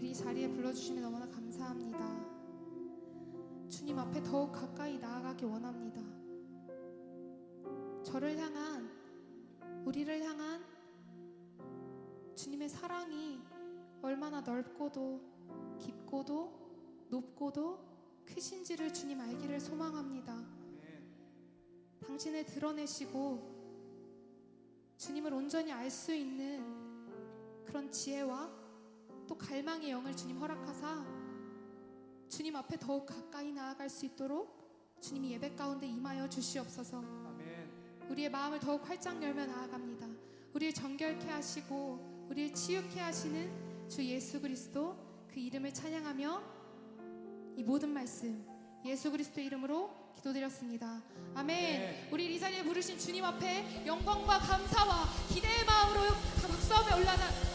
불러주시면 너무나 감사합니다. 주님 앞에 더욱 가까이 나아가기 원합니다. 저를 향한, 우리를 향한 주님의 사랑이 얼마나 넓고도 깊고도 높고도 크신지를 주님 알기를 소망합니다. 당신을 드러내시고 주님을 온전히 알 수 있는 그런 지혜와 또 갈망의 영을 주님 허락하사 주님 앞에 더욱 가까이 나아갈 수 있도록 주님이 예배 가운데 임하여 주시옵소서. 아멘. 우리의 마음을 더욱 활짝 열며 나아갑니다. 우리를 정결케 하시고 우리를 치유케 하시는 주 예수 그리스도 그 이름을 찬양하며 이 모든 말씀 예수 그리스도 이름으로 기도드렸습니다. 아멘. 네. 우리 이 자리에 부르신 주님 앞에 영광과 감사와 기대의 마음으로 박수하며 올라가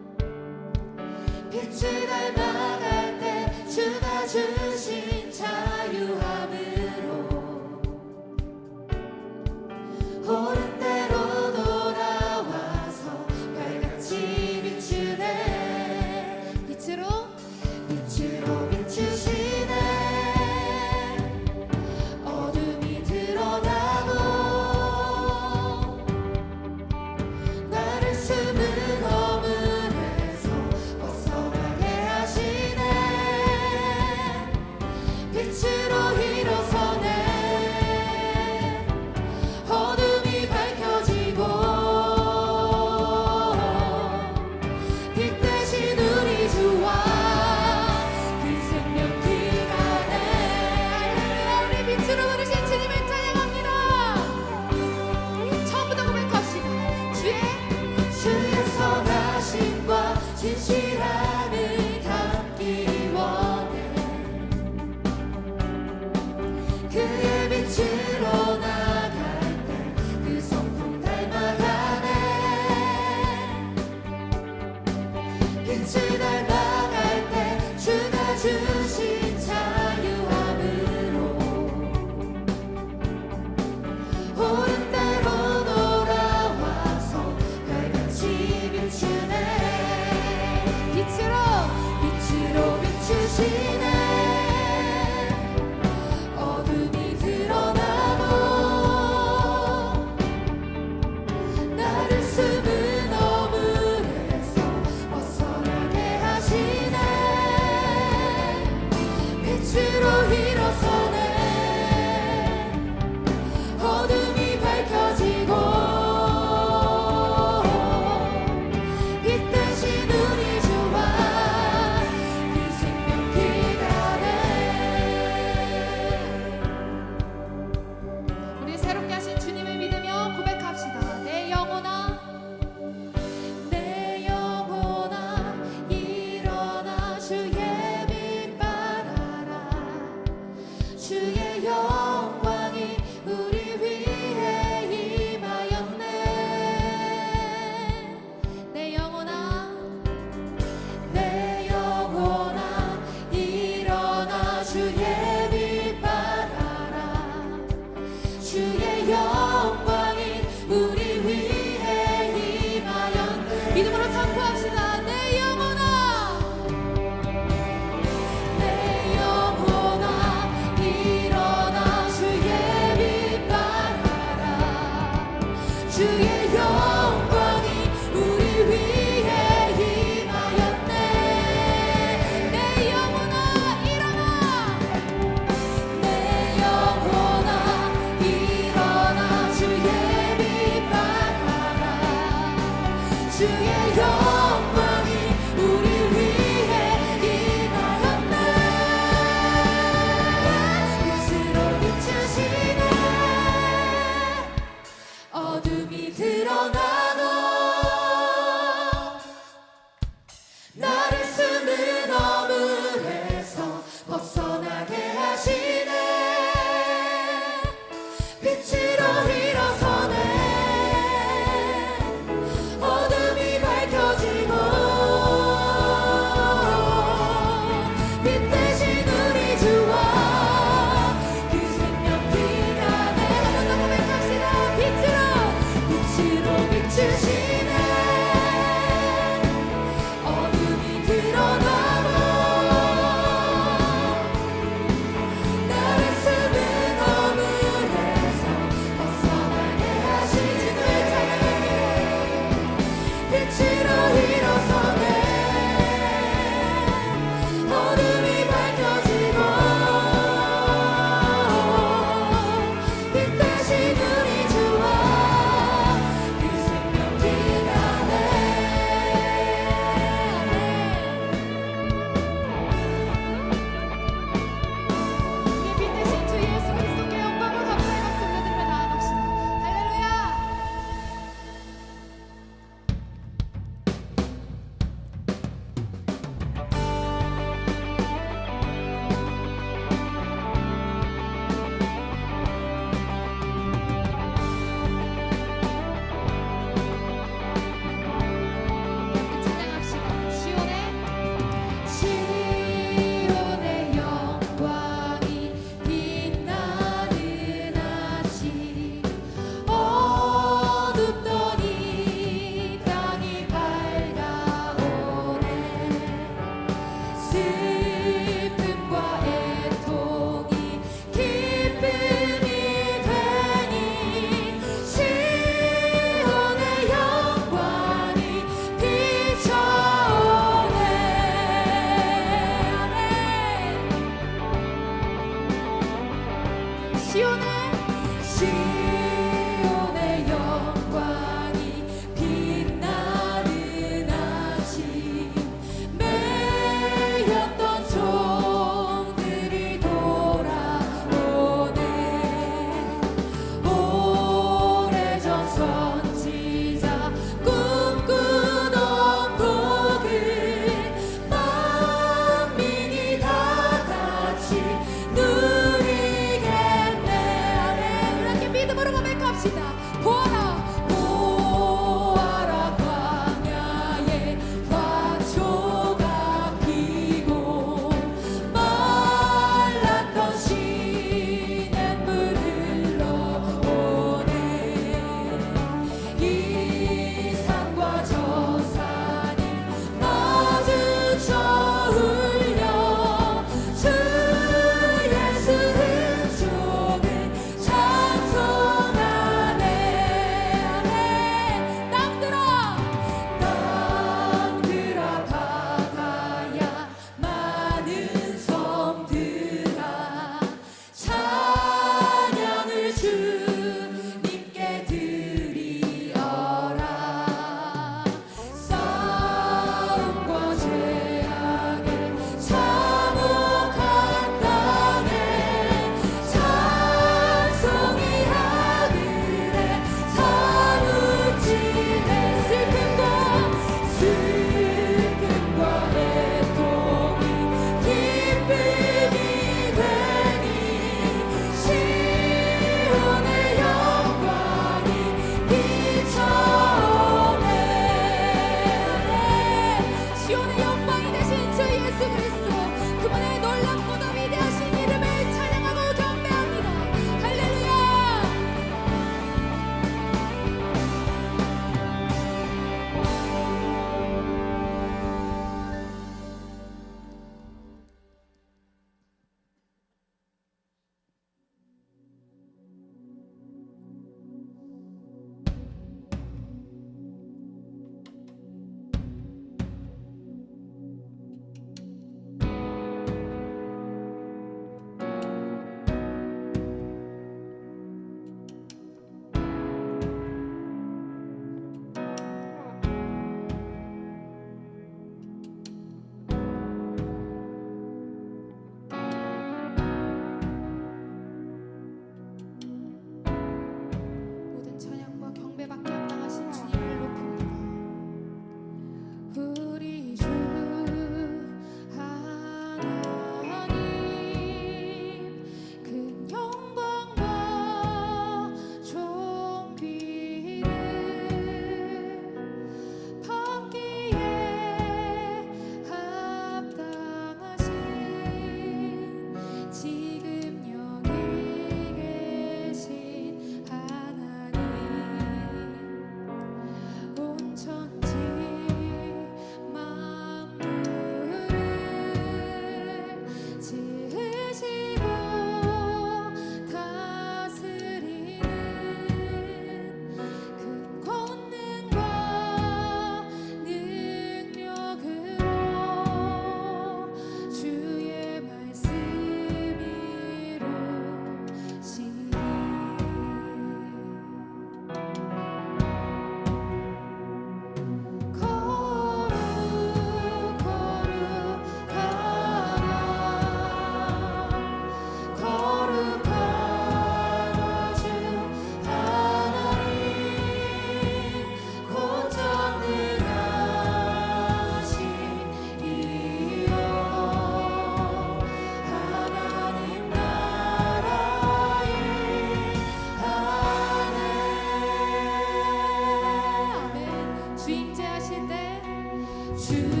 to